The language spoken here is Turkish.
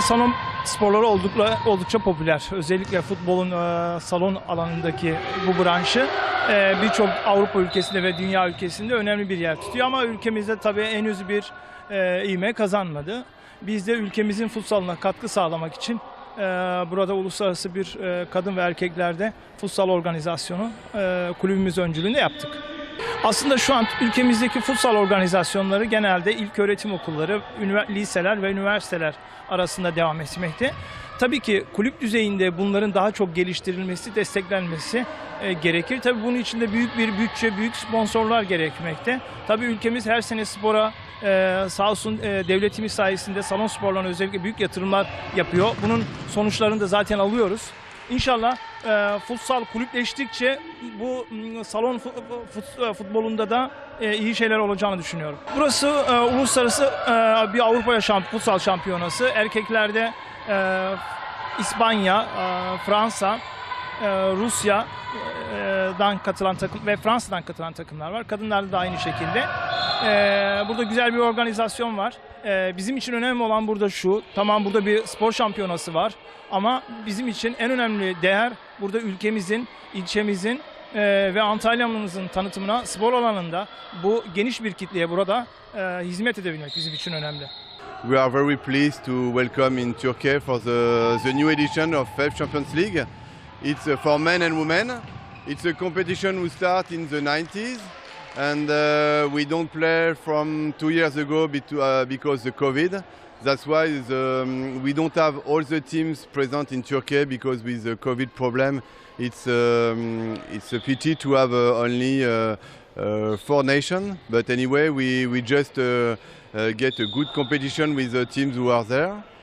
salon sporları oldukça, oldukça popüler. Özellikle futbolun e, salon alanındaki bu branşı e, birçok Avrupa ülkesinde ve dünya ülkesinde önemli bir yer tutuyor. Ama ülkemizde tabii henüz bir e, ivme kazanmadı. Biz de ülkemizin futsalına katkı sağlamak için e, burada uluslararası bir e, kadın ve erkeklerde futsal organizasyonu e, kulübümüz öncülüğünde yaptık. Aslında şu an ülkemizdeki futsal organizasyonları genelde ilk öğretim okulları, liseler ve üniversiteler arasında devam etmekte. Tabii ki kulüp düzeyinde bunların daha çok geliştirilmesi, desteklenmesi e, gerekir. Tabii bunun için de büyük bir bütçe, büyük sponsorlar gerekmekte. Tabii ülkemiz her sene spora e, sağ olsun e, devletimiz sayesinde salon sporlarına özellikle büyük yatırımlar yapıyor. Bunun sonuçlarını da zaten alıyoruz. İnşallah e, futsal kulüpleştikçe bu salon fu- fut- e, futbolunda da e, iyi şeyler olacağını düşünüyorum. Burası e, uluslararası e, bir Avrupa şamp futsal şampiyonası. Erkeklerde e, İspanya, e, Fransa, e, Rusya'dan katılan takım ve Fransa'dan katılan takımlar var. Kadınlarda da aynı şekilde. Burada güzel bir organizasyon var. Bizim için önemli olan burada şu. Tamam burada bir spor şampiyonası var. Ama bizim için en önemli değer burada ülkemizin, ilçemizin ve Antalya'mızın tanıtımına spor alanında bu geniş bir kitleye burada hizmet edebilmek bizim için önemli. We are very pleased to welcome in Turkey for the, the new edition of FEF Champions League. It's uh, for men and women. It's a competition we start in the 90s and uh, we don't play from two years ago uh, because of the COVID. That's why the, um, we don't have all the teams present in Turkey because with the COVID problem, it's, um, it's a pity to have uh, only uh, four nations. But anyway, we, we just get a good competition with the teams who are there.